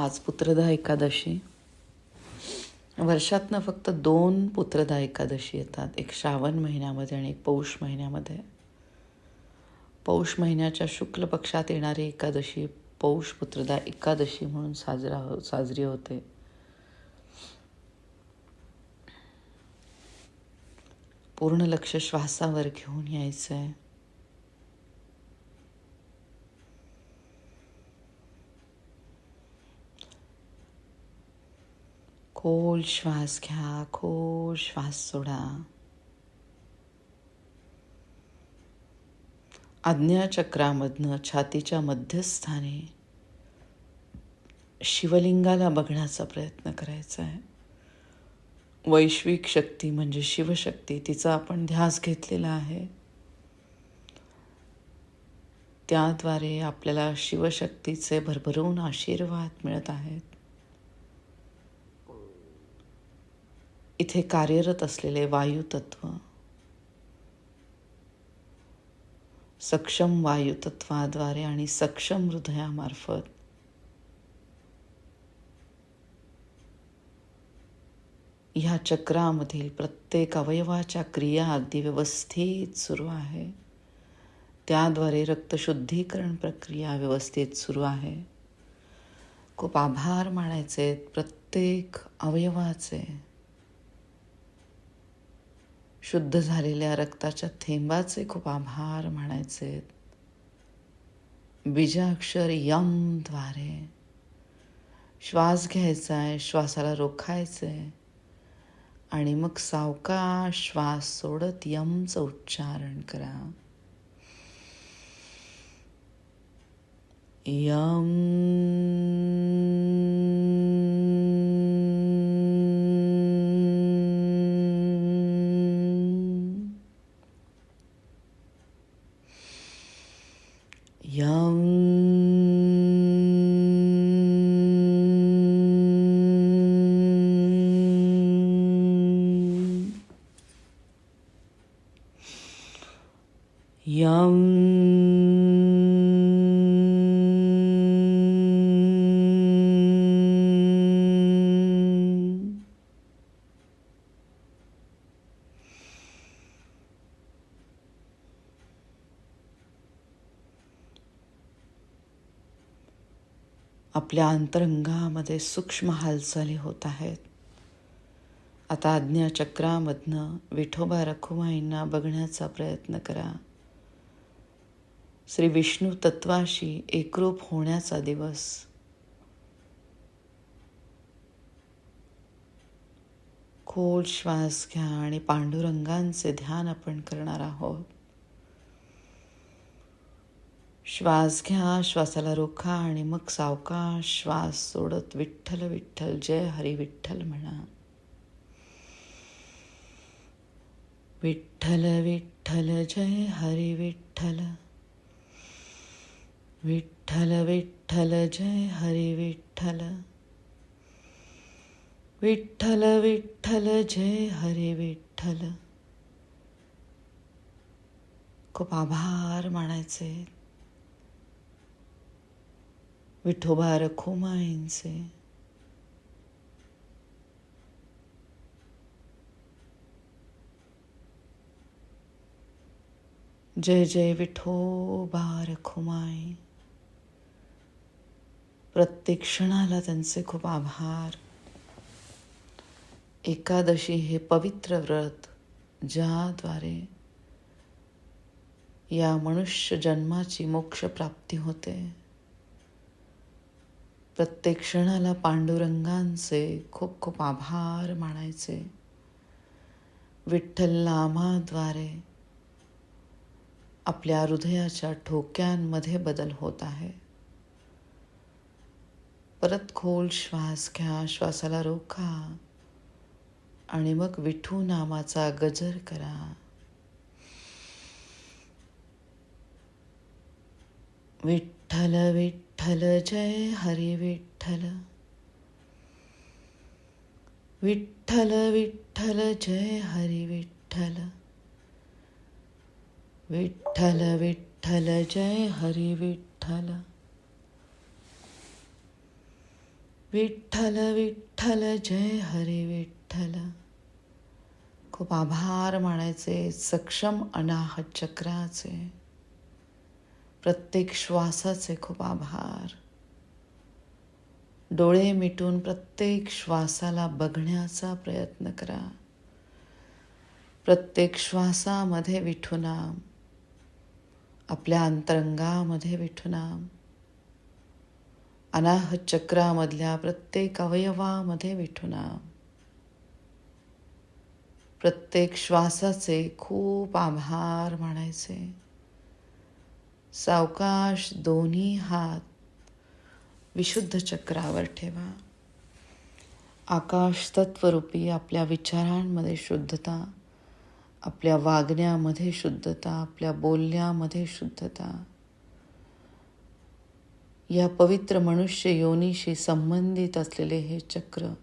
आज पुत्रदा एकादशी. वर्षातनं फक्त दोन पुत्रदा एकादशी येतात. एक श्रावण महिन्यामध्ये आणि एक पौष महिन्यामध्ये. पौष महिन्याच्या शुक्ल पक्षात येणारी एकादशी पौष पुत्रदा एकादशी म्हणून साजरा हो साजरी होते. पूर्ण लक्ष श्वासावर घेऊन यायचं आहे खोल श्वास घ्या खोल श्वास सोडा. आज्ञाचक्रामधनं छातीच्या मध्यस्थानी शिवलिंगाला बघण्याचा प्रयत्न करायचा आहे. वैश्विक शक्ती म्हणजे शिवशक्ती तिचा आपण ध्यास घेतलेला आहे. त्याद्वारे आपल्याला शिवशक्तीचे भरभरून आशीर्वाद मिळत आहेत. इथे कार्यरत असलेले वायुतत्व. सक्षम वायुतत्वाद्वारे आणि सक्षम हृदयामार्फत. ह्या चक्रामधील प्रत्येक अवयवाच्या क्रिया अगदी व्यवस्थित सुरू आहे. त्याद्वारे रक्तशुद्धीकरण प्रक्रिया व्यवस्थित सुरू आहे. खूप आभार मानायचे प्रत्येक अवयवाचे. शुद्ध झालेल्या रक्ताच्या थेंबाचे खूप आभार म्हणायचे. बीजाक्षर यमद्वारे श्वास घ्यायचा आहे श्वासाला रोखायचं आहे आणि मग सावका श्वास सोडत यमचं उच्चारण करा. यम आपल्या अंतरंगामध्ये सूक्ष्म हालचाली होत आहेत. आता आज्ञाचक्रामधनं विठोबा रखुमाईंना बघण्याचा प्रयत्न करा. श्री विष्णू तत्वाशी एकरूप होण्याचा दिवस. खोल श्वास घ्या आणि पांडुरंगांचे ध्यान आपण करणार आहोत. श्वास घ्या श्वासाला रोखा आणि मग सावकाश श्वास सोडत विठ्ठल विठ्ठल जय हरी विठ्ठल म्हणा. विठ्ठल विठ्ठल जय हरी विठ्ठल. विठ्ठल विठ्ठल जय हरी विठ्ठल. विठ्ठल विठ्ठल जय हरी विठ्ठल. खूप आभार मानायचे. विठोबा रखुमाईंचे जय जय विठोबा रखुमाई प्रत्येक क्षणाला त्यांचे खूप आभार। एकादशी हे पवित्र व्रत ज्याद्वारे या मनुष्य जन्माची मोक्षप्राप्ती होते। प्रत्येक क्षणाला पांडुरंगांचे खूप खूप आभार मानायचे. विठ्ठल नामाद्वारे आपल्या हृदयाच्या ठोक्यांमध्ये बदल होत आहे. परत खोल श्वास घ्या श्वासाला रोखा आणि मग विठू नामाचा गजर करा. विठ्ठल विठ्ठल विठ्ठल जय हरी विठ्ठल. विठ्ठल विठ्ठल जय हरी विठ्ठल. विठ्ठल विठ्ठल जय हरी विठ्ठल. विठ्ठल विठ्ठल जय हरी विठ्ठल. खूप आभार मानायचे सक्षम अनाहत चक्राचे. प्रत्येक श्वासाचे खूप आभार. डोळे मिटून प्रत्येक श्वासाला बघण्याचा प्रयत्न करा. प्रत्येक श्वासामध्ये विठुनाम आपल्या अंतरंगामध्ये विठुनाम अनाहत चक्रामधल्या प्रत्येक अवयवामध्ये विठुनाम प्रत्येक श्वासाचे खूप आभार मानायचे सावकाश दोन्ही हात विशुद्ध चक्रावर ठेवा. आकाश तत्वरूपी आपल्या विचारांमध्ये शुद्धता आपल्या वागण्यामध्ये शुद्धता आपल्या बोलण्यामध्ये शुद्धता. या पवित्र मनुष्य योनीशी संबंधित असलेले हे चक्र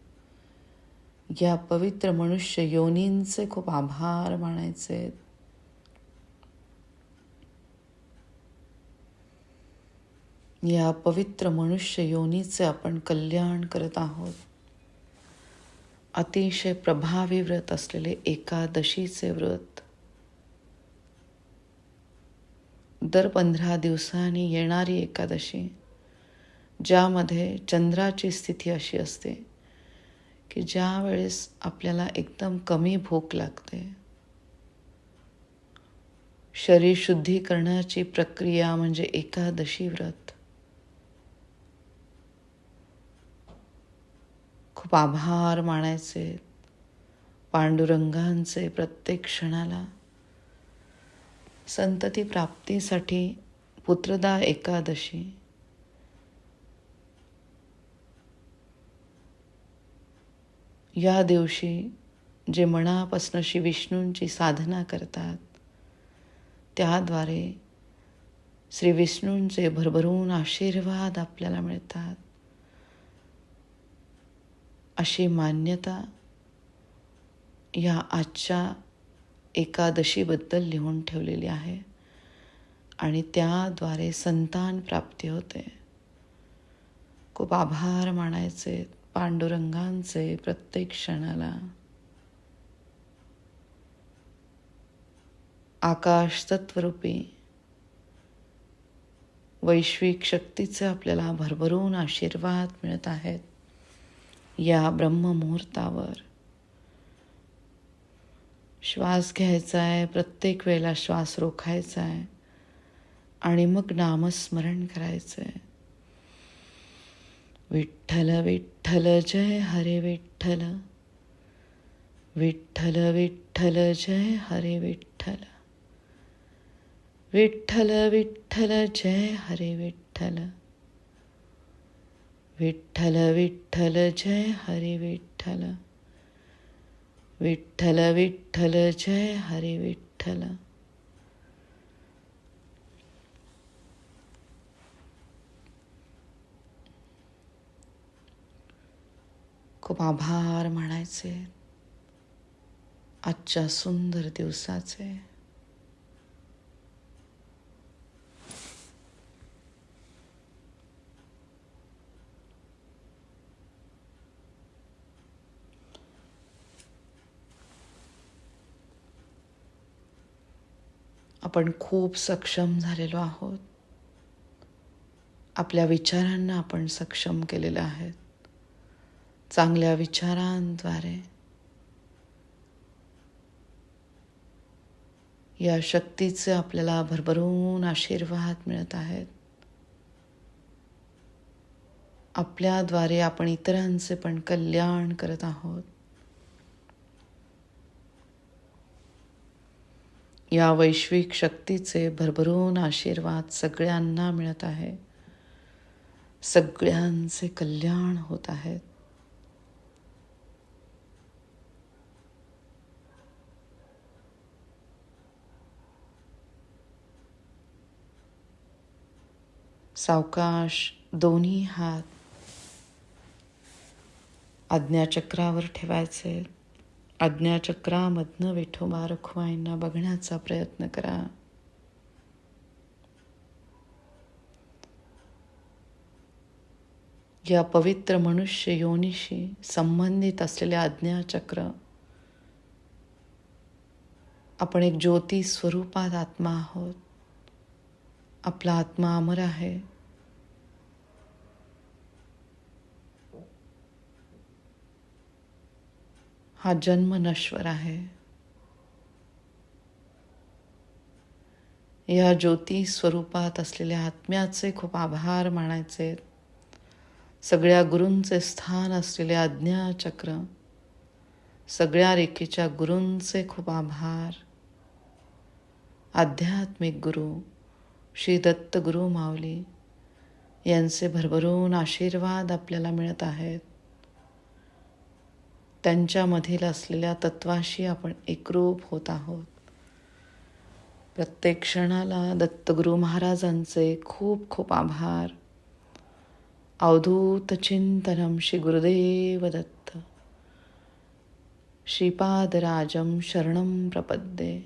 या पवित्र मनुष्य योनींचे खूप आभार मानायचे आहेत. या पवित्र मनुष्य योनीचे आपण कल्याण करत आहोत. अतिशय प्रभावी व्रत असलेले एकादशीचे व्रत. दर पंधरा दिवसांनी येणारी एकादशी ज्यामध्ये चंद्राची स्थिती अशी असते की ज्या वेळेस आपल्याला एकदम कमी भूक लागते. शरीर शुद्धीकरणाची प्रक्रिया म्हणजे एकादशी व्रत. खूप आभार मानायचे पांडुरंगांचे प्रत्येक क्षणाला. संतती प्राप्तीसाठी पुत्रदा एकादशी. या दिवशी जे मनापासून श्री विष्णूंची साधना करतात त्याद्वारे श्री विष्णूंचे भरभरून आशीर्वाद आपल्याला मिळतात. अशी मान्यता या आजच्या एकादशीबद्दल लिहून ठेवलेली आहे. आणि त्याद्वारे संतान प्राप्ती होते. खूप आभार मानायचे पांडुरंगांचे प्रत्येक क्षणाला. आकाश तत्वरूपी वैश्विक शक्तीचे आपल्याला भरभरून आशीर्वाद मिळत आहेत. या ब्रह्ममुहूर्तावर. श्वास घ्यायचा आहे प्रत्येक वेळेला श्वास रोखायचा आहे आणि मग नामस्मरण करायचं आहे विठ्ठल विठ्ठल जय हरे विठ्ठल. विठ्ठल विठ्ठल जय हरे विठ्ठल. विठ्ठल विठ्ठल जय हरे विठ्ठल. विठ्ठल विठ्ठल जय हरि विठ्ठल. विठ्ठल विठ्ठल जय हरि विठ्ठल. खूप आभार म्हणायचे. आजच्या सुंदर दिवसाचे. आपण खूप सक्षम झालेलो आहोत. आपल्या विचारांना आपण सक्षम केलेलं आहेत. चांगल्या विचारांद्वारे. या शक्तीचे आपल्याला भरभरून आशीर्वाद मिळत आहेत. आपल्याद्वारे आपण इतरांचे पण कल्याण करत आहोत. या वैश्विक शक्तीचे भरभरून आशीर्वाद सगळ्यांना मिळत आहे. सगळ्यांचे कल्याण होत आहेत सावकाश दोन्ही हात आज्ञाचक्रावर ठेवायचे. आज्ञाचक्रामधनं विठोबा रखुमाईंना बघण्याचा प्रयत्न करा. या पवित्र मनुष्य योनीशी संबंधित असलेले आज्ञाचक्र आपण एक ज्योती स्वरूपात आत्मा आहोत. आपला आत्मा अमर आहे. हा जन्म नश्वर आहे. या ज्योती स्वरूपात असलेल्या आत्म्याचे खूप आभार मानायचे. सगळ्या गुरूंचे स्थान असलेले आज्ञाचक्र सगळ्या रेखेच्या गुरूंचे खूप आभार. आध्यात्मिक गुरु श्री दत्त गुरु माऊली यांचे भरभरून आशीर्वाद आपल्याला मिळत आहेत. त्यांच्यामधील असलेल्या तत्वाशी आपण एकरूप होत आहोत. प्रत्येक क्षणाला दत्तगुरु महाराजांचे खूप खूप आभार. अवधूत चिंतनम श्री गुरुदेव दत्त. श्रीपादराजम शरणम प्रपद्ये.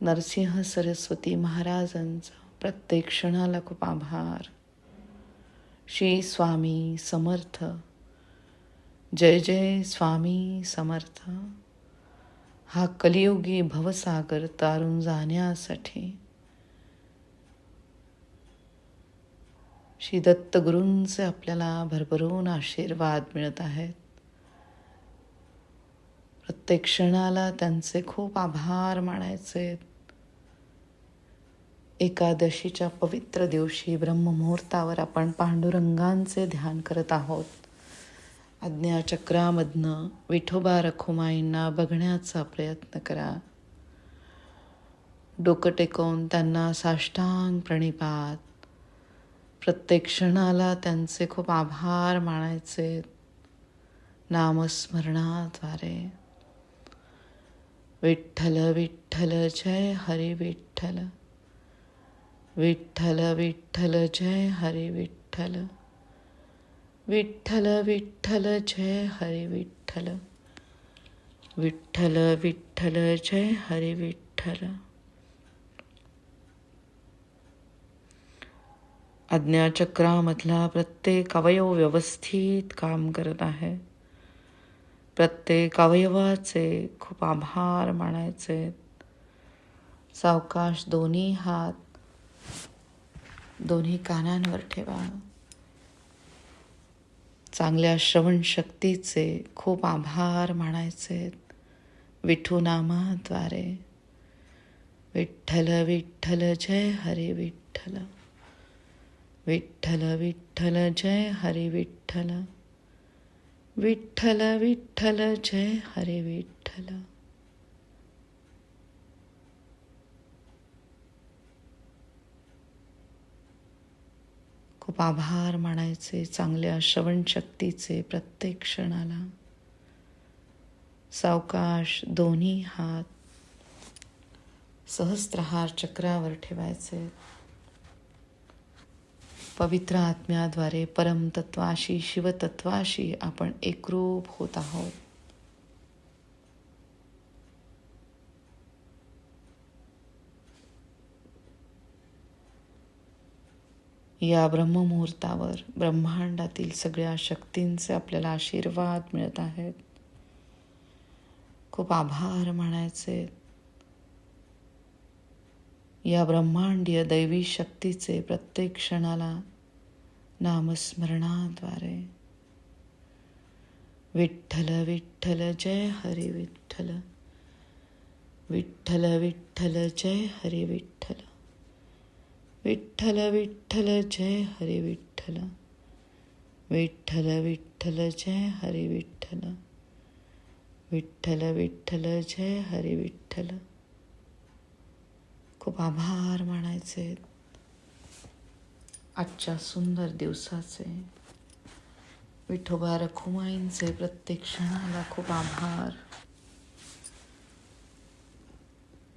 नरसिंह सरस्वती महाराजांचा प्रत्येक क्षणाला खूप आभार. श्री स्वामी समर्थ. जय जय स्वामी समर्थ. हा कलियुगी भवसागर तारून जाण्यासाठी श्री दत्तगुरूंचे आपल्याला भरभरून आशीर्वाद मिळत आहेत. प्रत्येक क्षणाला त्यांचे खूप आभार मानायचे एकादशीच्या पवित्र दिवशी ब्रह्ममुहूर्तावर आपण पांडुरंगांचे ध्यान करत आहोत. आज्ञाचक्रामधनं विठोबा रखुमाईंना बघण्याचा प्रयत्न करा. डोकं टेकवून त्यांना साष्टांग प्रणिपात. प्रत्येक क्षणाला त्यांचे खूप आभार मानायचे. नामस्मरणाद्वारे. विठ्ठल विठ्ठल जय हरी विठ्ठल. विठ्ठल विठ्ठल जय हरी विठ्ठल. विठ्ठल विठ्ठल जय हरी विठ्ठल। विठ्ठल विठ्ठल जय हरी विठ्ठल। आज्ञाचक्रामधला प्रत्येक अवयव व्यवस्थित काम करत आहे. प्रत्येक अवयवाचे खूप आभार मानायचे. सावकाश दोन्ही हात दोन्ही कानांवर ठेवा. चांगल्या श्रवणशक्तीचे खूप आभार मानायचे. विठुनामाद्वारे. विठ्ठल विठ्ठल जय हरे विठ्ठल. विठ्ठल विठ्ठल जय हरे विठ्ठल. विठ्ठल विठ्ठल जय हरे विठ्ठल. खूप आभार मानायचे चांगल्या श्रवणशक्तीचे प्रत्येक क्षणाला. सावकाश दोन्ही हात सहस्त्रहार चक्रावर ठेवायचे. पवित्र आत्म्याद्वारे परमतत्वाशी शिवतत्वाशी आपण एकरूप होत आहोत. या ब्रह्ममुहूर्तावर ब्रह्मांडातील सगळ्या शक्तींचे आपल्याला आशीर्वाद मिळत आहेत. खूप आभार म्हणायचे या ब्रह्मांडीय दैवी शक्तीचे प्रत्येक क्षणाला नामस्मरणाद्वारे. विठ्ठल विठ्ठल जय हरी विठ्ठल. विठ्ठल विठ्ठल जय हरी विठ्ठल. विठ्ठल विठ्ठल जय हरि विठ्ठल. विठ्ठल विठ्ठल जय हरि विठ्ठल. विठ्ठल विठ्ठल जय हरि विठ्ठल. खूप आभार मानायचे. आजच्या सुंदर दिवसाचे. विठोबा रखुमाईंचे प्रत्येक क्षणाला खूप आभार.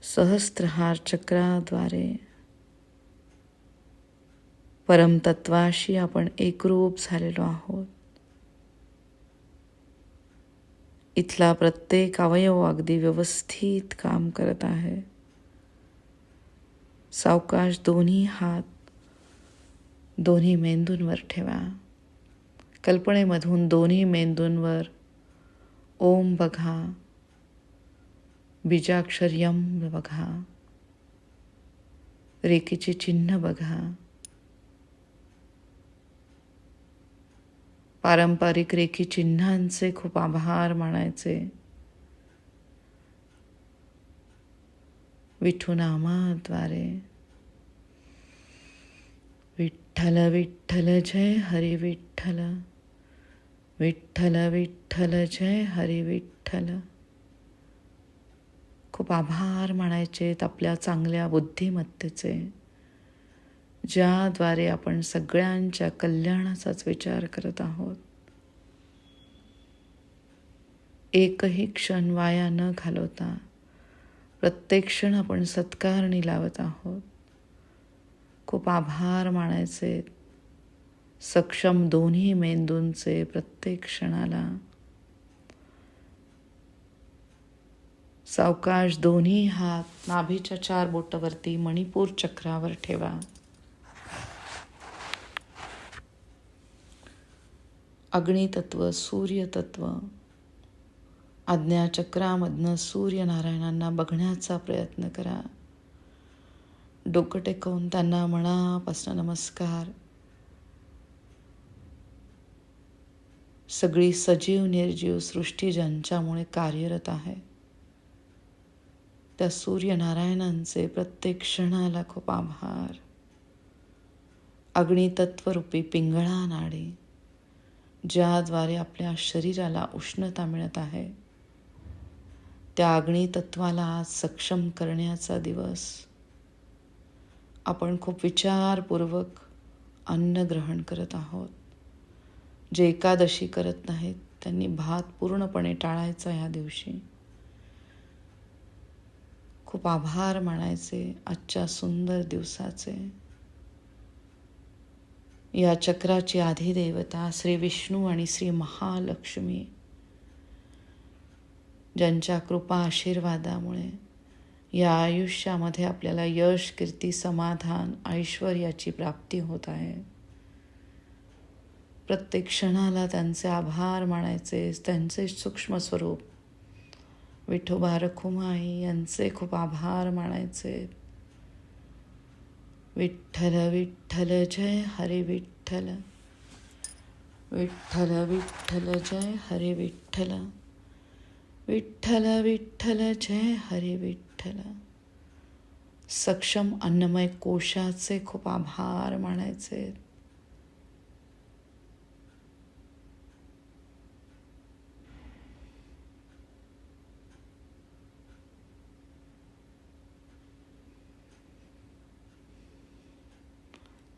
सहस्त्रहार चक्राद्वारे. परमतत्वाशी आपण एकरूप झालेलो आहोत. इथला प्रत्येक अवयव अगदी व्यवस्थित काम करत आहे. सावकाश दोन्ही हात दोन्ही मेंदूंवर ठेवा. कल्पनेमधून दोन्ही मेंदूंवर ओम बघा. बीजाक्षर यम बघा. रेकीचे चिन्ह बघा. पारंपरिक रेखी चिन्हांचे खूप आभार मानायचे. विठुनामाद्वारे. विठ्ठल विठ्ठल जय हरी विठ्ठल. विठ्ठल विठ्ठल जय हरी विठ्ठल. खूप आभार मानायचेत आपल्या चांगल्या बुद्धिमत्तेचे. ज्याद्वारे आपण सगळ्यांच्या कल्याणाचाच विचार करत आहोत. एकही क्षण वाया न घालवता प्रत्येक क्षण आपण सत्कारणी लावत आहोत. खूप आभार मानायचे. सक्षम दोन्ही मेंदूंचे प्रत्येक क्षणाला. सावकाश दोन्ही हात नाभीच्या चार बोटावरती मणिपूर चक्रावर ठेवा. अग्नितत्व सूर्यतत्व आज्ञाचक्रामधनं सूर्यनारायणांना बघण्याचा प्रयत्न करा. डोकं टेकवून त्यांना मनापासून नमस्कार. सगळी सजीव निर्जीव सृष्टी ज्यांच्यामुळे कार्यरत आहे त्या सूर्यनारायणांचे प्रत्येक क्षणाला खूप आभार. अग्नितत्वरूपी पिंगळा नाडी ज्याद्वारे आपल्या शरीराला उष्णता मिळत आहे त्या अग्नितत्वाला आज सक्षम करण्याचा दिवस. आपण खूप विचारपूर्वक अन्न ग्रहण करत आहोत. जे एकादशी करत नाहीत त्यांनी भात पूर्णपणे टाळायचा ह्या दिवशी. खूप आभार मानायचे आजच्या सुंदर दिवसाचे. या चक्राची आधिदेवता श्री विष्णू आणि श्री महालक्ष्मी ज्यांच्या कृपा आशीर्वादामुळे या आयुष्यामध्ये आपल्याला यश कीर्ती समाधान ऐश्वर्याची प्राप्ती होत आहे. प्रत्येक क्षणाला त्यांचे आभार मानायचे त्यांचे सूक्ष्म स्वरूप विठोबा रखुमाई यांचे खूप आभार मानायचे. विठ्ठल विठ्ठल जय हरे विठ्ठल. विठ्ठल विठ्ठल जय हरे विठ्ठल. विठ्ठल विठ्ठल जय हरे विठ्ठल. सक्षम अन्नमय कोशाचे खूप आभार मानायचे.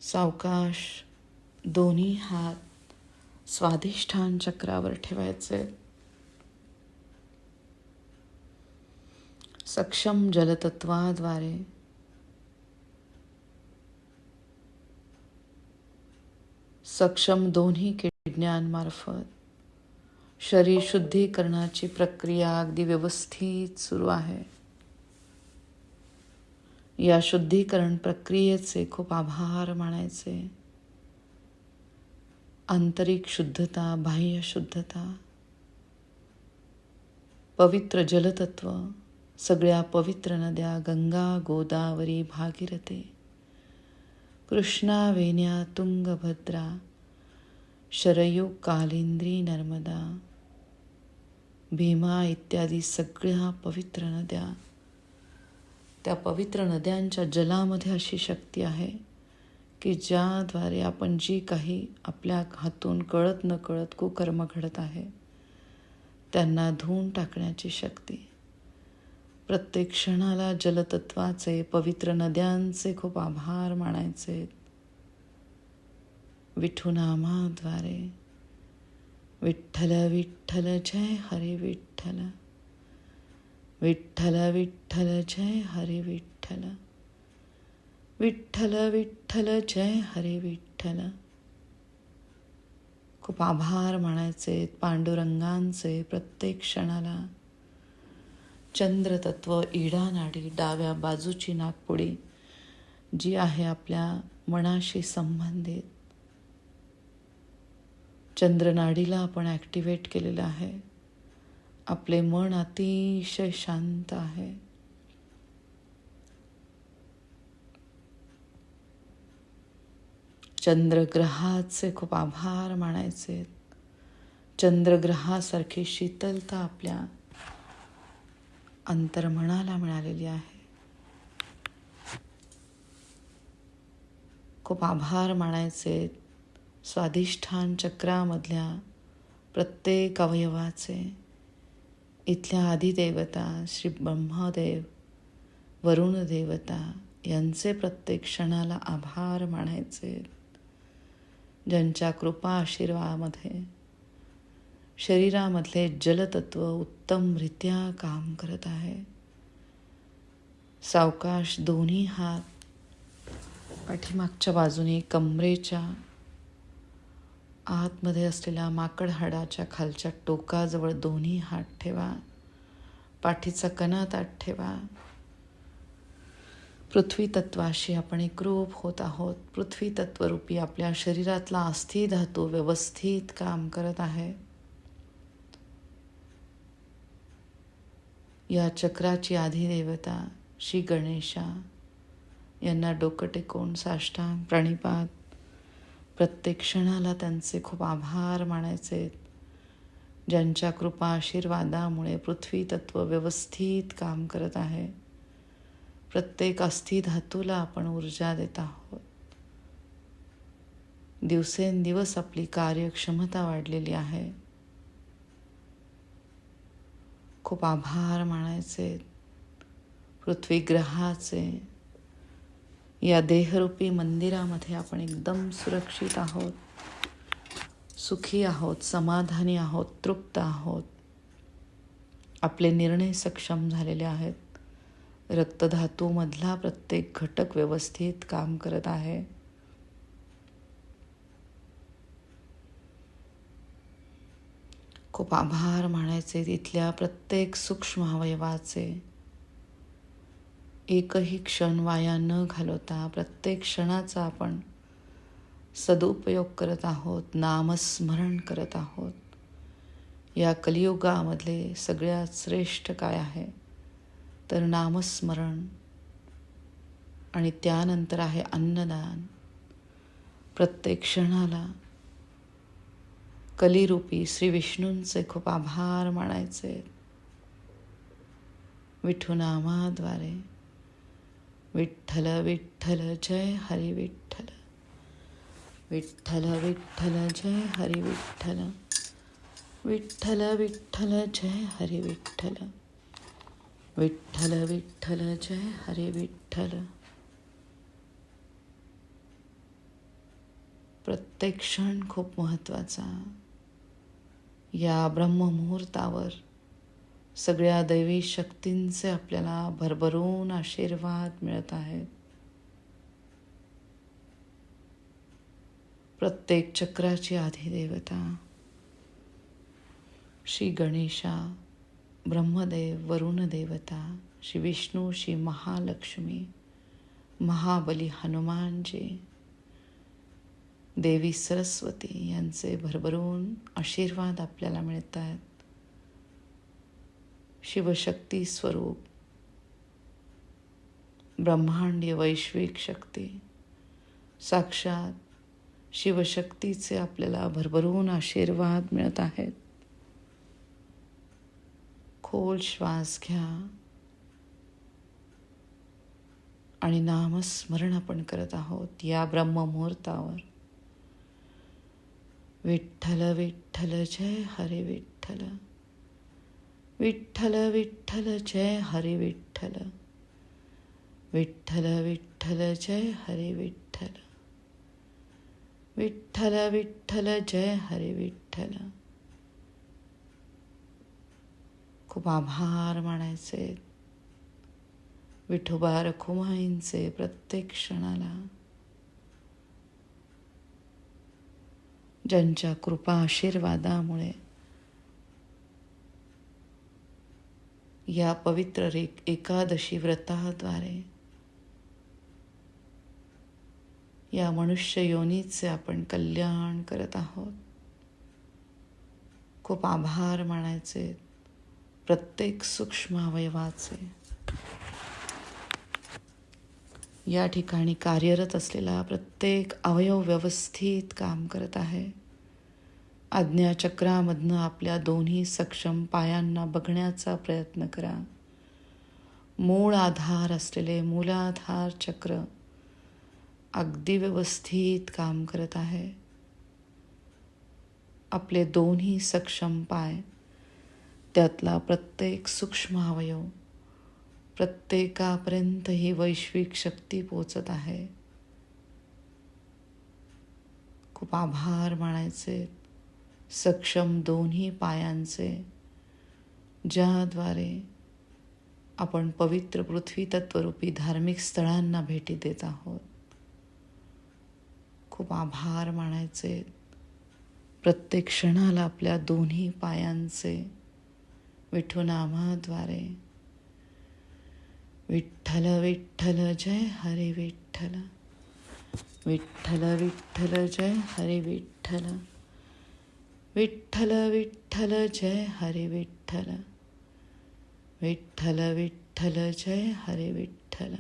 सावकाश दोन्ही हात स्वाधिष्ठान चक्रावर ठेवायचे. सक्षम जलतत्वाद्वारे सक्षम दोन्ही किडण्यांमार्फत शरीर शुद्धीकरणाची प्रक्रिया अगदी व्यवस्थित सुरू आहे. या शुद्धीकरण प्रक्रियेचे खूप आभार मानायचे. आंतरिक शुद्धता बाह्य शुद्धता पवित्र जलतत्व सगळ्या पवित्र नद्या गंगा गोदावरी भागीरथे कृष्णा वेण्या तुंगभद्रा शरयू कालिंद्री नर्मदा भीमा इत्यादी सगळ्या पवित्र नद्या त्या पवित्र नद्यांच्या जलामध्ये अशी शक्ती आहे की ज्याद्वारे आपण जी काही आपल्या हातून कळत न कळत कुकर्म घडत आहे त्यांना धुवून टाकण्याची शक्ती. प्रत्येक क्षणाला जलतत्वाचे पवित्र नद्यांचे खूप आभार मानायचे. विठुनामाद्वारे विठ्ठल विठ्ठल जय हरे विठ्ठल. विठ्ठल विठ्ठल जय हरे विठ्ठल। विठ्ठल विठ्ठल जय हरे विठ्ठल। खूप आभार म्हणायचे पांडुरंगांचे प्रत्येक क्षणाला. चंद्रतत्व इडा नाडी डाव्या बाजूची नागपुडी जी आहे आपल्या मनाशी संबंधित. चंद्रनाडीला आपण ॲक्टिवेट केलेलं आहे. आपले मन अतिशय शांत आहे. चंद्रग्रहाचे खूप आभार मानायचे. चंद्रग्रहासारखी शीतलता आपल्या अंतर्मनाला मिळालेली आहे. खूप आभार मानायचे स्वाधिष्ठान चक्रामधल्या प्रत्येक अवयवाचे. इथल्या आदिदेवता श्री ब्रह्मदेव वरुण देवता यांचे प्रत्येक क्षणाला आभार मानायचे. ज्यांच्या कृपा आशीर्वादामध्ये शरीरामधले जलतत्व उत्तमरित्या काम करत आहे. सावकाश दोन्ही हात पाठीमागच्या बाजूने कमरेच्या आतमध्ये असलेल्या माकड हाडाच्या खालच्या टोकाजवळ दोन्ही हात ठेवा. पाठीचा कणा ताट ठेवा. पृथ्वी तत्वाशी आपण एकरूप होत आहोत. पृथ्वी तत्वरूपी आपल्या शरीरातला अस्थि धातू व्यवस्थित काम करत आहे. या चक्राची आधिदेवता श्री गणेशा यांना डोकं टेकून साष्टांग प्राणिपात प्रत्येक क्षणाला त्यांचे खूप आभार मानायचे. ज्यांच्या कृपा आशीर्वादामुळे पृथ्वी तत्व व्यवस्थित काम करत आहे. प्रत्येक अस्थि धातूला आपण ऊर्जा देत आहोत. दिवसेंदिवस आपली कार्यक्षमता वाढलेली आहे. खूप आभार मानायचे. पृथ्वी ग्रहाचे या देहरूपी मंदिरामध्ये आपण एकदम सुरक्षित आहोत. सुखी आहोत समाधानी आहोत तृप्त आहोत. आपले निर्णय सक्षम झालेले आहेत. रक्तधातूमधला प्रत्येक घटक व्यवस्थित काम करत आहे. खूप आभार मानायचे तिथल्या प्रत्येक सूक्ष्म अवयवाचे. एकही क्षण वाया न घालवता प्रत्येक क्षणाचा आपण सदुपयोग करत आहोत नामस्मरण करत आहोत. या कलियुगामधले सगळ्यात श्रेष्ठ काय आहे? तर नामस्मरण आणि त्यानंतर आहे अन्नदान. प्रत्येक क्षणाला कलिरूपी श्री विष्णूंचे खूप आभार मानायचे. विठुनामाद्वारे विठ्ठल विठ्ठल जय हरी विठ्ठल. विठ्ठल विठ्ठल जय हरी विठ्ठल. विठ्ठल विठ्ठल जय हरी विठ्ठल. विठ्ठल विठ्ठल जय हरी विठ्ठल. प्रत्येक क्षण खूप महत्त्वाचा. या ब्रह्ममुहूर्तावर सगळ्या दैवी शक्तींचे आपल्याला भरभरून आशीर्वाद मिळत आहेत. प्रत्येक चक्राची आधी देवता श्री गणेशा ब्रह्मदेव वरुण देवता श्री विष्णू श्री महालक्ष्मी महाबली हनुमानजी देवी सरस्वती यांचे भरभरून आशीर्वाद आपल्याला मिळत आहेत शिवशक्ती स्वरूप ब्रह्मांडीय वैश्विक शक्ती. साक्षात शिवशक्तीचे आपल्याला भरभरून आशीर्वाद मिळत आहेत. खोल श्वास घ्या आणि नामस्मरण आपण करत आहोत या ब्रह्ममुहूर्तावर. विठ्ठल विठ्ठल जय हरे विठ्ठल. विठ्ठल विठ्ठल जय हरे विठ्ठल. विठ्ठल विठ्ठल जय हरे विठ्ठल. विठ्ठल विठ्ठल जय हरे विठ्ठल. खूप आभार मानायचे. विठोबा रखुमाईंचे प्रत्येक क्षणाला. ज्यांच्या कृपा आशीर्वादामुळे या पवित्र रे एकादशी व्रताद्वारे. या मनुष्य योनीचे आपण कल्याण करत आहोत. खूप आभार मानायचे. प्रत्येक सूक्ष्म अवयवाचे. या ठिकाणी कार्यरत असलेला प्रत्येक अवयव व्यवस्थित काम करत आहे. आज्ञाचक्रामधनं आपल्या दोन्ही सक्षम पायांना बघण्याचा प्रयत्न करा. मूळ आधार असलेले मूलाधार चक्र अगदी व्यवस्थित काम करत आहे. आपले दोन्ही सक्षम पाय त्यातला प्रत्येक सूक्ष्म अवयव प्रत्येकापर्यंत ही वैश्विक शक्ती पोचत आहे. खूप आभार मानायचे. सक्षम दोन्ही पायांचे ज्याद्वारे आपण पवित्र पृथ्वी तत्वरूपी धार्मिक स्थळांना भेटी देत आहोत. खूप आभार मानायचे. प्रत्येक क्षणाला आपल्या दोन्ही पायांचे विठुनामाद्वारे विठ्ठल विठ्ठल जय हरे विठ्ठल. विठ्ठल विठ्ठल जय हरे विठ्ठल. विठ्ठल विठ्ठल जय हरे विठ्ठल. विठ्ठल विठ्ठल जय हरे विठ्ठल.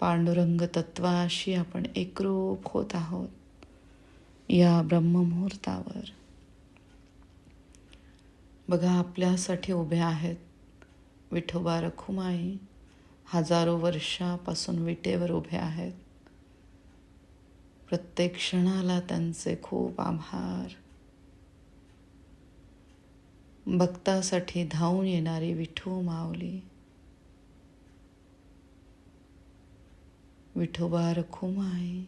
पांडुरंग तत्वाशी आपण एकरूप होत आहोत या ब्रह्ममुहूर्तावर. बघा आपल्यासाठी उभे आहेत विठोबा रखुमाई. हजारो वर्षापासून विटेवर उभे आहेत. प्रत्येक क्षणाला त्यांचे खूप आभार. भक्तासाठी धावून येणारी विठू मावली विठोबा रखुमाई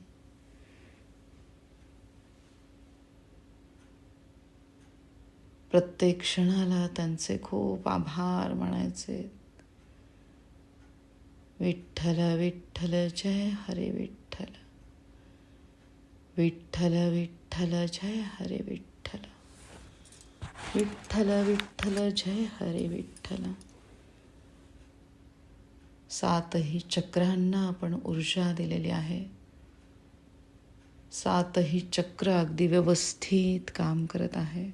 प्रत्येक क्षणाला त्यांचे खूप आभार म्हणायचे. विठ्ठल विठ्ठल जय हरे विठ्ठल. विठ्ठल विठ्ठल जय हरे विठ्ठल. विठ्ठल विठ्ठल जय हरे विठ्ठल. सातही चक्रांना आपण ऊर्जा दिलेली आहे. सातही चक्र अगदी व्यवस्थित काम करत आहे.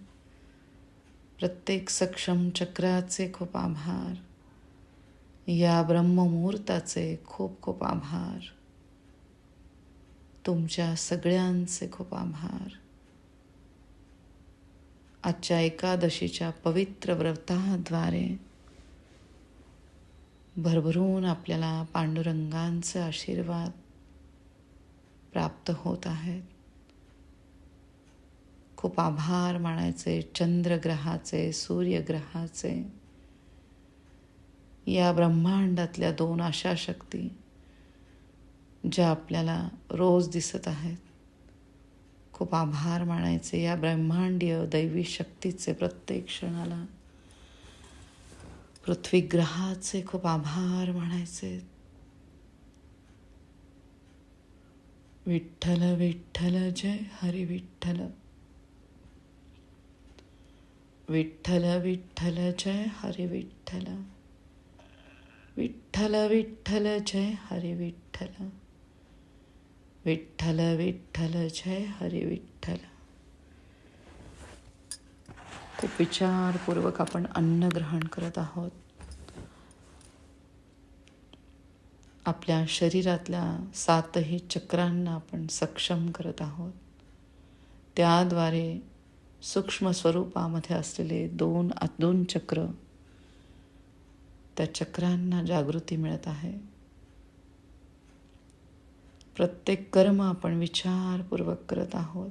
प्रत्येक सक्षम चक्राचे खूप आभार. या ब्रह्ममुहूर्ताचे खूप खूप आभार. तुमच्या सगळ्यांचे खूप आभार. आजच्या एकादशीच्या पवित्र व्रताद्वारे भरभरून आपल्याला पांडुरंगांचे आशीर्वाद प्राप्त होत आहेत. खूप आभार मानायचे चंद्रग्रहाचे सूर्यग्रहाचे. या ब्रह्मांडातल्या दोन आशा शक्ती ज्या आपल्याला रोज दिसत आहेत. खूप आभार मानायचे. या ब्रह्मांडीय दैवी शक्तीचे प्रत्येक क्षणाला. पृथ्वी ग्रहाचे खूप आभार मानायचे. विठ्ठल विठ्ठल जय हरी विठ्ठल. विठ्ठल विठ्ठल जय हरी विठ्ठल. विठ्ठल विठ्ठल जय हरी विठ्ठल. विठ्ठल विठ्ठल जय हरी विठ्ठल. खूप विचारपूर्वक आपण अन्न ग्रहण करत आहोत. आपल्या शरीरातल्या सातही चक्रांना आपण सक्षम करत आहोत. त्याद्वारे सूक्ष्म स्वरूपामध्ये असलेले दोन दोन चक्र त्या चक्रांना जागृती मिळत आहे. प्रत्येक कर्म आपण विचारपूर्वक करत आहोत.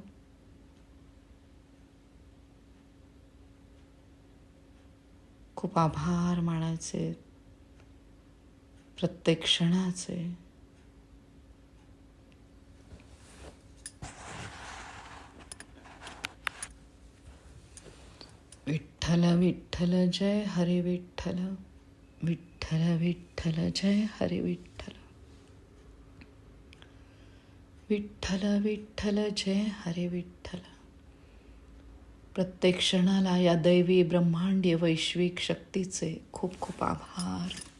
खूप आभार मानायचे. प्रत्येक क्षणाचे. विठ्ठल विठ्ठल जय हरे विठ्ठल. विठ्ठल विठ्ठल जय हरे विठ्ठल. विठ्ठल विठ्ठल जय हरे विठ्ठल. प्रत्येक क्षणाला या दैवी ब्रह्मांडीय वैश्विक शक्तीचे खूप खूप आभार.